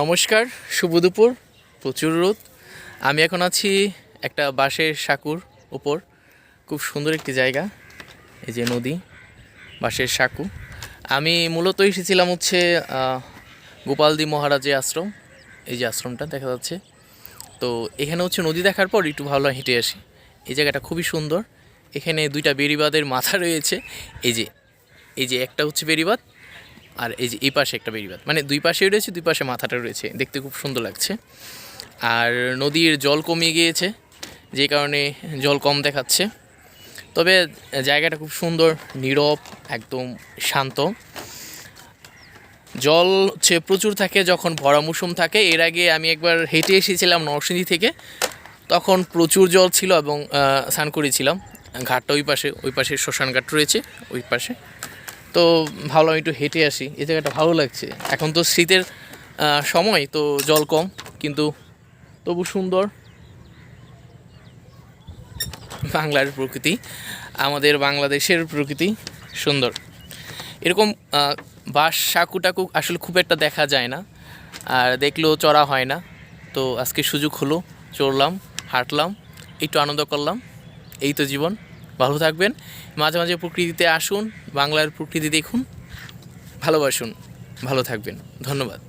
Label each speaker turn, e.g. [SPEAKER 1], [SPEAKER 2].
[SPEAKER 1] নমস্কার, শুভ দুপুর, প্রচুর রোদ। আমি এখন আছি একটা বাঁশের সাঁকুর উপর, খুব সুন্দর একটি জায়গা, এই যে নদী, বাঁশের সাঁকু। আমি মূলত এসেছিলাম হচ্ছে গোপালদি মহারাজের আশ্রম, এই যে আশ্রমটা দেখা যাচ্ছে। তো এখানে হচ্ছে নদী দেখার পর একটু ভালো হেঁটে আসি। এই জায়গাটা খুবই সুন্দর। এখানে দুইটা বেড়িবাঁধের মাথা রয়েছে। এই যে এই যে একটা হচ্ছে বেড়িবাঁধ আর এই যে এই পাশে একটা বেড়িবাঁধ মানে দুই পাশেই রয়েছে, দুই পাশে মাথাটা রয়েছে। দেখতে খুব সুন্দর লাগছে। আর নদীর জল কমিয়ে গিয়েছে, যে কারণে জল কম দেখাচ্ছে। তবে জায়গাটা খুব সুন্দর, নীরব, একদম শান্ত। জল হচ্ছে প্রচুর থাকে যখন ভরা মৌসুম থাকে। এর আগে আমি একবার হেঁটে এসেছিলাম নরসিংদী থেকে। তখন প্রচুর জল ছিল এবং স্নান করেছিলাম। ঘাটটা ওই পাশে ওই পাশে শ্মশান ঘাট রয়েছে, ওই পাশে। তো ভালো আমি একটু হেঁটে আসি। এই জায়গাটা ভালো লাগছে। এখন তো শীতের সময়, তো জল কম, কিন্তু তবু সুন্দর। বাংলার প্রকৃতি, আমাদের বাংলাদেশের প্রকৃতি সুন্দর। এরকম বাস সাঁকু টাকু আসলে খুব একটা দেখা যায় না, আর দেখলেও চড়া হয় না। তো আজকে সুযোগ হলো, চড়লাম, হাঁটলাম, একটু আনন্দ করলাম, এই তো জীবন। ভালো থাকবেন। মাঝে মাঝে প্রকৃতিতে আসুন বাংলার প্রকৃতি দেখুন ভালোবাসুন ভালো থাকবেন। ধন্যবাদ।